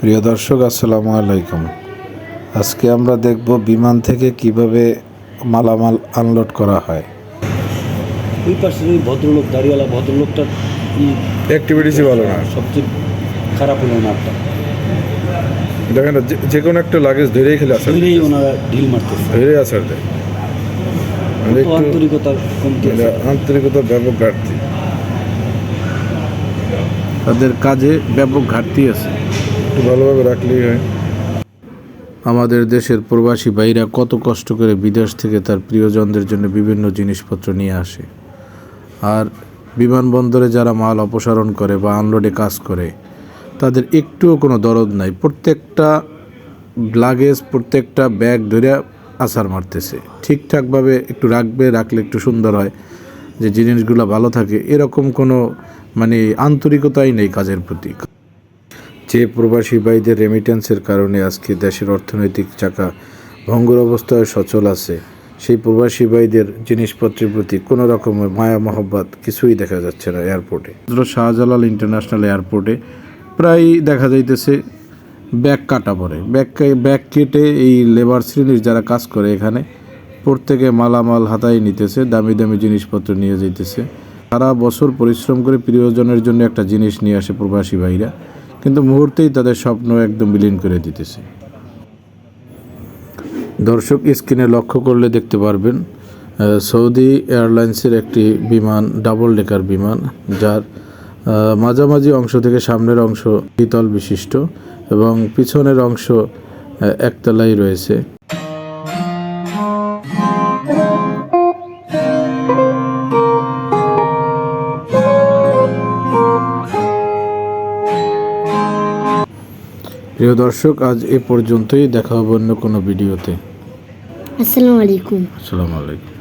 প্রিয় দর্শক আসসালামু আলাইকুম। আজকে আমরা দেখব বিমান থেকে কীভাবে মালামাল আনলোড করা হয়। ওই পাশের ওই ভদ্রলোক দাড়িওয়ালা ভদ্রলোকটার ই অ্যাক্টিভিটিসই ভালো না। সবচেয়ে খারাপ হলো নাটটা দেখেন না, যে- কোনো একটা লাগেজ ধরেই খেলে আসার। ধরেই ওনারা ঢিল মারতেছে। ধরে আসার দেয়। মানে আন্তরিকতার কমতি মানে আন্তরিকতা ব্যাপক ঘাটতি। তাদের কাজে ব্যাপক ঘাটতি আছে। একটু ভালোভাবে রাখলেই হয়। আমাদের দেশের প্রবাসী ভাইরা কত কষ্ট করে বিদেশ থেকে তার প্রিয়জনদের জন্য বিভিন্ন জিনিসপত্র নিয়ে আসে। আর বিমানবন্দরে যারা মাল অপসারণ করে বা আনলোডে কাজ করে, তাদের একটুও কোনো দরদ নাই। প্রত্যেকটা লাগেজ প্রত্যেকটা ব্যাগ ধরে আসার মারতেছে। ঠিকঠাকভাবে একটু রাখবে, রাখলে একটু সুন্দর হয় যে জিনিসগুলো ভালো থাকে। এরকম কোনো মানে আন্তরিকতাই নেই কাজের প্রতি। যে প্রবাসী ভাইদের রেমিটেন্সের কারণে আজকে দেশের অর্থনৈতিক চাকা ভঙ্গুর অবস্থায় সচল আছে, সেই প্রবাসী ভাইদের জিনিসপত্রের প্রতি কোনো রকমের মায়া, মহব্বত কিছুই দেখা যাচ্ছে না এয়ারপোর্টে শাহজালাল ইন্টারন্যাশনাল এয়ারপোর্টে প্রায় দেখা যাইতেছে ব্যাগ কাটা পড়ে। ব্যাগ ব্যাগ কেটে এই লেবার শ্রেণির যারা কাজ করে এখানে, প্রত্যেকে মালামাল হাতায় নিতেছে, দামি দামি জিনিসপত্র নিয়ে যাইতেছে। সারা বছর পরিশ্রম করে প্রিয়জনের জন্য একটা জিনিস নিয়ে আসে প্রবাসী ভাইরা। কিন্তু মুহূর্তেই তাদের স্বপ্ন একদম বিলীন করে দিতেছে। দর্শক, স্ক্রিনে লক্ষ্য করলে দেখতে পারবেন সৌদি এয়ারলাইন্সের একটি বিমান, ডাবল ডেকার বিমান, যার মাঝামাঝি অংশ থেকে সামনের অংশ দ্বিতল বিশিষ্ট এবং পিছনের অংশ একতলাই রয়েছে। প্রিয় দর্শক আজ এ পর্যন্তই। দেখা হবে অন্য কোনো ভিডিওতে। আসসালামু আলাইকুম। আসসালামু আলাইকুম।